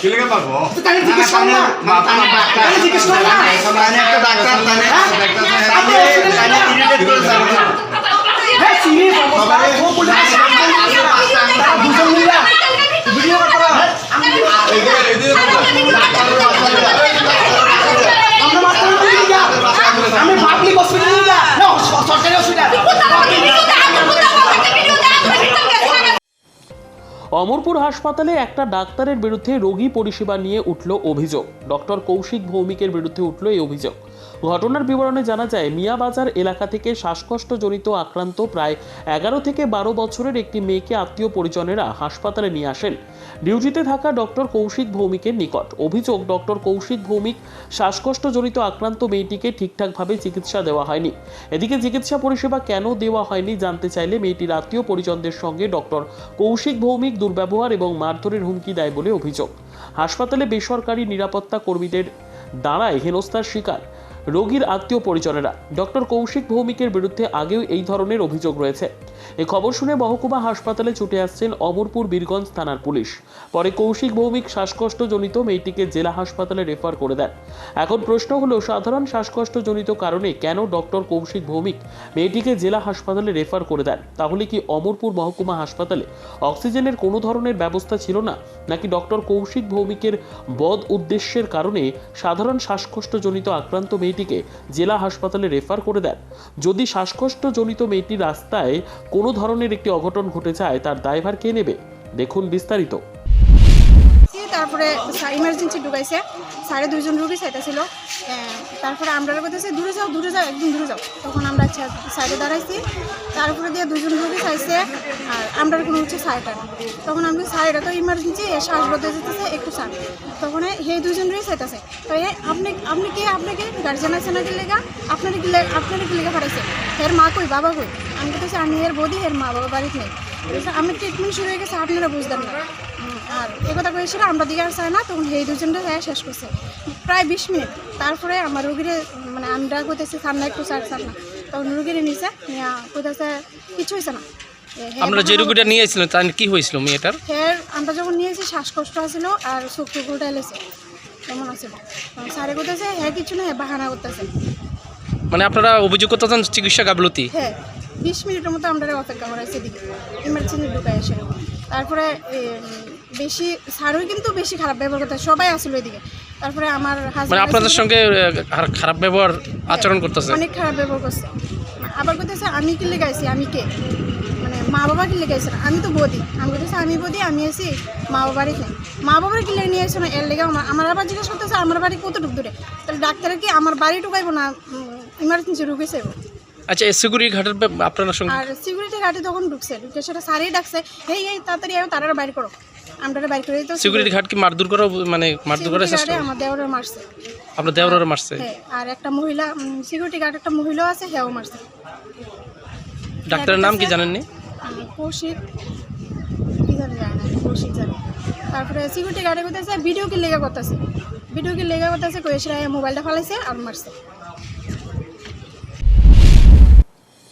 কিলেকে মারবো তুই তাহলে জিজ্ঞেস কর না তাহলে জিজ্ঞেস কর না হ্যাঁ চিনি অবস্থা ও পুলিশ দুজন মিলে ভিডিও কর আমরা মাত্র নিয়ে যা আমি পাবলিক হসপিটাল নিয়ে যা না সরকারি হসপিটাল অমরপুর হাসপাতালে একটা ডাক্তারের বিরুদ্ধে রোগী পরিষেবা নিয়ে উঠল অভিযোগ। ডক্টর কৌশিক ভৌমিকের বিরুদ্ধে উঠল এই অভিযোগ। ঘটনার বিবরণে জানা যায়, মিয়াবাজার এলাকা থেকে শ্বাসকষ্টজনিত আক্রান্ত প্রায় এগারো থেকে বারো বছরের একটি মেয়েকে আত্মীয় পরিজনেরা হাসপাতালে নিয়ে আসেন। ডিউটিতে থাকা ডক্টর কৌশিক ভৌমিকের নিকট। অভিযোগ, ডক্টর কৌশিক ভৌমিক শ্বাসকষ্টজনিত আক্রান্ত মেয়েটিকে ঠিকঠাকভাবে চিকিৎসা দেওয়া হয়নি। এদিকে চিকিৎসা পরিষেবা কেন দেওয়া হয়নি জানতে চাইলে মেয়েটির আত্মীয় পরিজনদের সঙ্গে ডক্টর কৌশিক ভৌমিক দুর্ব্যবহার এবং মারধরের হুমকি দেয় বলে অভিযোগ। হাসপাতালে বেসরকারি নিরাপত্তা কর্মীদের দাঁড়ায় হেনস্থার শিকার। রোগীর আত্মীয় পরিজনেরা ডক্টর কৌশিক ভৌমিকের বিরুদ্ধে আগেও এই ধরনের অভিযোগ রয়েছে। এ খবর শুনে মহকুমা হাসপাতালে ছুটে আসছেন অমরপুর বীরগঞ্জ থানার পুলিশ। পরে কৌশিক ভৌমিক শ্বাসকষ্টজনিত মেয়েটিকে জেলা হাসপাতালে রেফার করে দেন। এখন প্রশ্ন হলো, সাধারণ শ্বাসকষ্টজনিত কারণে কেন ডক্টর কৌশিক ভৌমিক মেয়েটিকে জেলা হাসপাতালে রেফার করে দেন? তাহলে কি অমরপুর মহকুমা হাসপাতালে অক্সিজেনের কোনো ধরনের ব্যবস্থা ছিল না? নাকি ডক্টর কৌশিক ভৌমিকের বদ উদ্দেশ্যের কারণে সাধারণ শ্বাসকষ্টজনিত আক্রান্ত মেয়েটিকে জেলা হাসপাতালে রেফার করে দেন। যদি শ্বাসকষ্টজনিত মেয়েটি রাস্তায় কোনো ধরনের একটি অঘটন ঘটে যায়, তার দায়ভার কে নেবে? দেখুন বিস্তারিত। তারপরে ইমার্জেন্সি ঢুকাইছে। সাড়ে দুইজন রুগী চাইতেছিল। তারপরে আমরা বলতেছে দূরে যাও দূরে যাও, একদম দূরে যাও। তখন আমরা সাইডে দাঁড়াইছি। তারপরে দিয়ে দুজন রুগী চাইছে, আর আমরা কোনো হচ্ছে সাইডটা তখন আমি সাইডে তো ইমার্জেন্সি শ্বাস বদলে যেতেছে একটু সার তখন হে দুজন রুগী চাইতেছে। তো এ, আপনি আপনি কি আপনাকে গার্জেন আছে না লেগা? আপনার আপনার কি লেগা পাঠাইছে এর মা কই, বাবা কই? আমি বলতেছি, আমি এর বৌদি এর মা বাবা, বাড়িতে নেই। আমি ট্রিটমেন্ট শুরু হয়ে গেছে আপনারা বুঝতেন না। আর এ কথা কয়েছিল আমরা দিকে আর চাই না তখন এই দুজনটা যায় শেষ করছে। প্রায় বিশ মিনিট। তারপরে আমার রুগীরে মানে আমরা কইতেছি সামনে একটু সার সার না। তখন রুগীরে নিছে নিয়ে কইতেছে কিছু হয়েছে না। আপনারা যে রুগীটা নিয়ে এসেছিলেন তার কি হয়েছিল মেয়েটার? ফের আমরা যখন নিয়েছি শ্বাসকষ্ট আছিল আর চোখ টুক উল্টা এলেছে কেমন আছিল? তখন স্যারে করতেছে হ্যাঁ কিছু না হ্যাঁ বাহানা করতেছে মানে আপনারা অভিযোগ করতেছেন চিকিৎসা গাফলতি হ্যাঁ। বিশ মিনিটের মতো আমরা অপেক্ষা করাইছি এদিকে ইমার্জেন্সি ঢুকাই এসে। তারপরে বেশি স্যারও কিন্তু বেশি খারাপ ব্যবহার করতে সবাই আসলো এদিকে। তারপরে আমার মানে আপনাদের সঙ্গে খারাপ ব্যবহার আচরণ করতেছে? অনেক খারাপ ব্যবহার করছে। আবার করতেছে আমি কি লেগাইছি আমি কে? মানে মা বাবা কি লেগাইছে না আমি তো বদি। আমি বলতেছে আমি বদি আমি এসি মা বাবার এখানে মা বাবার কি লেগে নিয়ে এসে না এর লেগে আমার আমার আবার জিজ্ঞেস করতেছে আমার বাড়ি কতটুকু দূরে? তাহলে ডাক্তারের কি আমার বাড়ি ঢুকাইবো না? ইমার্জেন্সি রুগী আচ্ছা এসিগুড়ি ঘাটের ব্যাপ- আপনার সঙ্গে আর সিকিউরিটি গার্ডে তখন ঢুকছে ঢুকে সেটা সারেই ডাকছে। এই এই তাড়াতাড়ি আমি তারা বাইর করো। আমরা বাইর করে। তো সিকিউরিটি ঘাট কি মারধর করা মানে মারধর করার চেষ্টা আমার দেওয়ারে মারছে। আপনার দেওয়ার মারছে? হ্যাঁ আর একটা মহিলা সিকিউরিটি গার্ড একটা মহিলাও আছে হ্যাঁও মারছে। ডাক্তারের নাম কি জানেননি? আহ, কৌশিক। কি জানি জানি না কৌশিক জানি। তারপরে সিকিউরিটি গার্ডে করতেছে ভিডিও কি লেগে করতেছে। ভিডিও কি লেগে করতেছে কয়েসরা মোবাইলটা ফালাইছে আর মারছে।